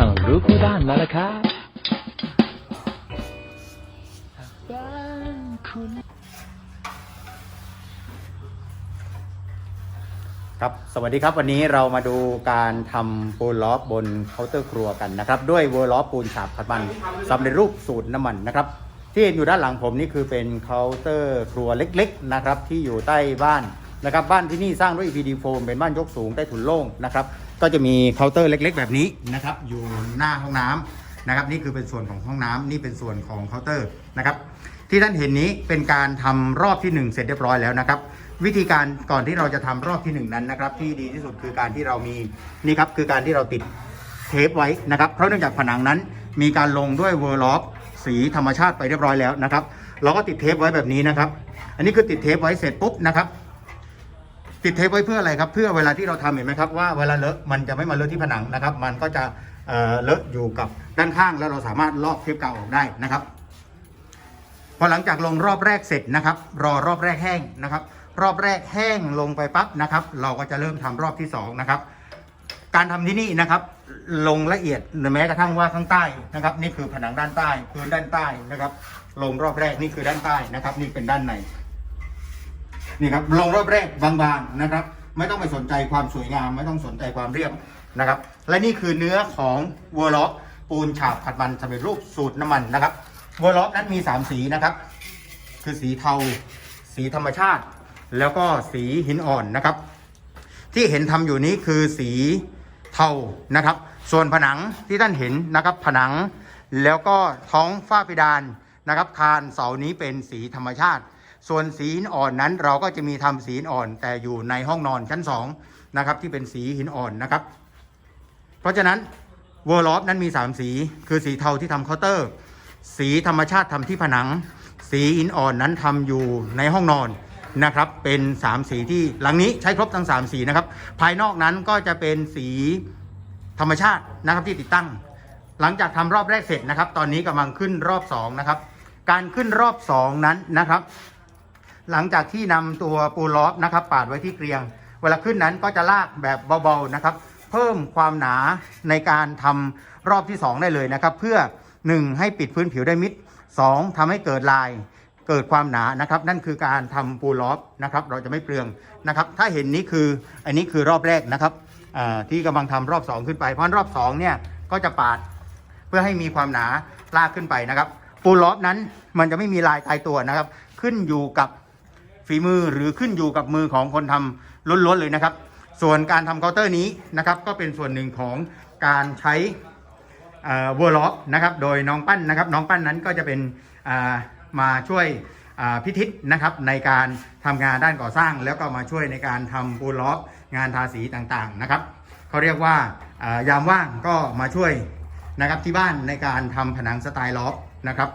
ช่างรู้คู่บ้านแล้วครับบ้านคุณครับ สวัสดีครับ วันนี้เรามาดูการทำปูนล้อบบนเคาน์เตอร์ครัวกันนะครับ ด้วยเวอร์ล้อปูนฉาบขัดมันสำเร็จรูปสูตรน้ำมันนะครับ ที่เห็นอยู่ด้านหลังผมนี่คือเป็นเคาน์เตอร์ครัวเล็ก ๆ นะครับ ที่อยู่ใต้บ้าน นะครับบ้านที่นี่สร้างด้วย EPD foam เป็นบ้านยกสูงใต้ถุนโล่งนะครับก็จะมีเคาน์เตอร์เล็ก ๆ แบบนี้นะครับอยู่หน้าห้องน้ำนะครับนี่คือเป็นส่วนของห้องน้ำนี่เป็นส่วนของเคาน์เตอร์นะครับที่ท่านเห็นนี้เป็นการทำรอบที่ 1 เสร็จเรียบร้อยแล้วนะครับวิธีการก่อนที่เราจะทำรอบที่ 1 นั้นนะครับที่ดีที่สุดคือการที่เรามีนี่ครับคือการที่เราติดเทปไว้นะครับเพราะเนื่องจากผนังนั้นมีการลงด้วยเวอร์ล็อกสีธรรมชาติไปเรียบร้อยแล้วนะครับ เราก็ติดเทปไว้แบบนี้นะครับ อันนี้คือติดเทปไว้เสร็จปุ๊บนะครับ ติดเทปไว้เพื่ออะไรครับ เพื่อเวลาที่เราทำเห็นไหมครับว่าเวลาเลอะมันจะไม่มาเลอะที่ผนังนะครับ มันก็จะเลอะอยู่กับด้านข้างแล้วเราสามารถลอกเทปเก่าออกได้นะครับ พอหลังจากลงรอบแรกเสร็จนะครับ รอรอบแรกแห้งนะครับ รอบแรกแห้งลงไปปั๊บนะครับ เราก็จะเริ่มทำรอบที่สองนะครับการทำที่นี่นะครับ ลงละเอียดแม้กระทั่งว่าข้างใต้นะครับ นี่คือผนังด้านใต้พื้นด้านใต้นะครับ ลงรอบแรกนี่คือด้านใต้นะครับ นี่เป็นด้านใน นี่ครับลงรอบแรกบางๆนะครับ ไม่ต้องไปสนใจความสวยงาม ไม่ต้องสนใจความเรียบนะครับ และนี่คือเนื้อของวัวล็อกปูนฉาบขัดมันสำเร็จรูปสูตรน้ำมันนะครับวัวล็อกนั้นมี 3 สีนะครับ คือสีเทา สีธรรมชาติ แล้วก็สีหินอ่อนนะครับ ที่เห็นทำอยู่นี้คือสีเทานะครับ ส่วนผนังที่ท่านเห็นนะครับผนังแล้วก็ท้องฝ้าเพดาน นะครับคานเสานี้เป็นสีธรรมชาติ ส่วนสีหินอ่อนนั้นเราก็จะมีทำสีหินอ่อน แต่อยู่ในห้องนอนชั้น2นะครับที่เป็นสีหินอ่อนนะครับ เพราะฉะนั้นเวอร์ลอฟนั้นมี 3 สี คือสีเทาที่ทำเคาน์เตอร์ สีธรรมชาติทำที่ผนัง สีหินอ่อนนั้นทำอยู่ในห้องนอนนะครับเป็น3สีที่หลังนี้ใช้ครบทั้ง3สีนะครับภายนอกนั้นก็จะเป็นสีธรรมชาตินะครับที่ติดตั้ง หลังจากทำรอบแรกเสร็จนะครับ ตอนนี้กำลังขึ้นรอบ2นะครับ การขึ้นรอบ2นั้นนะครับ หลังจากที่นำตัวปูล้อฟนะครับ ปาดไว้ที่เกรียง เวลาขึ้นนั้นก็จะลากแบบเบาๆนะครับ เพิ่มความหนาในการทำรอบที่ 2 ได้เลยนะครับ เพื่อ 1. ให้ปิดพื้นผิวได้มิด 2. ทำให้เกิดลายเกิดความหนานะครับ นั่นคือการทำปูล้อฟนะครับ เราจะไม่เปลืองนะครับ ถ้าเห็นนี้คืออันนี้คือรอบแรกนะครับที่กำลังทำรอบ 2 ขึ้นไปเพราะรอบ2เนี่ยก็จะปาดเพื่อให้มีความหนาลากขึ้นไปนะครับ ปูล้อฟนั้น มันจะไม่มีลายตายตัวนะครับ ขึ้นอยู่กับฝีมือหรือขึ้นอยู่กับมือของคนทำล้วนๆเลยนะครับ ส่วนการทำเคาน์เตอร์นี้นะครับ ก็เป็นส่วนหนึ่งของการใช้เวอร์ล็อกนะครับ โดยน้องปั้นนะครับ น้องปั้นนั้นก็จะเป็นามาช่วยพิทิศนะครับในการทำงานด้านก่อสร้าง แล้วก็มาช่วยในการทำปูล็อกงานทาสีต่างๆนะครับเขาเรียกว่าายามว่างก็มาช่วยนะครับที่บ้านในการทำผนังสไตล์ล็อบ นะครับ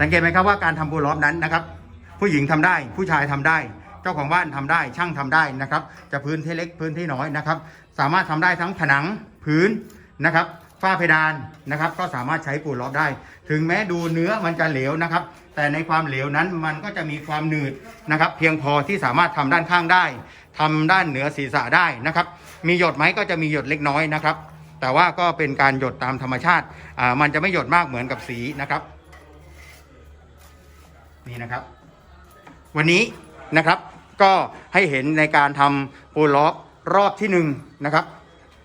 สังเกตไหมครับว่าการทำบูล็อบนั้นนะครับ ผู้หญิงทำได้ ผู้ชายทำได้ เจ้าของบ้านทำได้ ช่างทำได้นะครับ จะพื้นที่เล็กพื้นที่น้อยนะครับ สามารถทำได้ทั้งผนังพื้นนะครับฝ้าเพดานนะครับ ก็สามารถใช้ปูล็อบได้ ถึงแม้ดูเนื้อมันจะเหลวนะครับ แต่ในความเหลวนั้นมันก็จะมีความหนืดนะครับ เพียงพอที่สามารถทำด้านข้างได้ทำด้านเหนือศีรษะได้นะครับ มีหยดไหมก็จะมีหยดเล็กน้อยนะครับ แต่ว่าก็เป็นการหยดตามธรรมชาติมันจะไม่หยดมากเหมือนกับสีนะครับ นี่นะครับ วันนี้นะครับก็ให้เห็นในการทำปูล็อกรอบที่หนึ่งนะครับ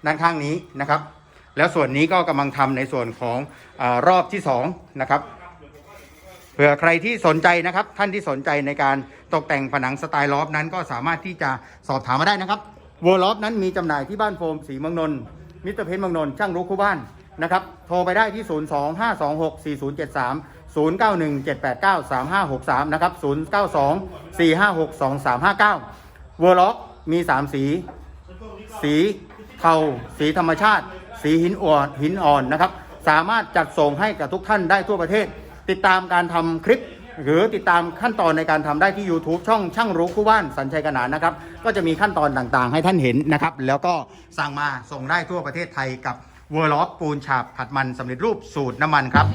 ด้านข้างนี้นะครับ แล้วส่วนนี้ก็กำลังทำในส่วนของอรอบที่สองนะครับเผื่อใครที่สนใจนะครับ ท่านที่สนใจในการตกแต่งผนังสไตล์ลอฟนั้นก็สามารถที่จะสอบถามมาได้นะครับวอลลอฟนั้นมีจำหน่ายที่บ้านโฟมสีเมืองนนท์ มิสเตอร์เพนเมืองนนท์ช่างรู้คู่บ้านนะครับ โทรไปได้ที่ 0 2 5 2 6 4 0 7 3 0 9 1 7 8 9 3 5 6 3 นะครับ 0 9 2 4 5 6 2 3 5 9 เวอลล็อกมี 3 สี สีเทาสีธรรมชาติ สีหินอ่อนหินอ่อนนะครับ สามารถจัดส่งให้กับทุกท่านได้ทั่วประเทศ ติดตามการทำคลิป หรือติดตามขั้นตอนในการทำได้ที่ YouTube ช่องช่างรู้คู่บ้านสัญชัยกนานนะครับ ก็จะมีขั้นตอนต่างๆ ให้ท่านเห็นนะครับ แล้วก็สั่งมาส่งได้ทั่วประเทศไทยกับเวอร์ล็อกปูนฉาบผัดมันสำเร็จรูปสูตรน้ำมันครับ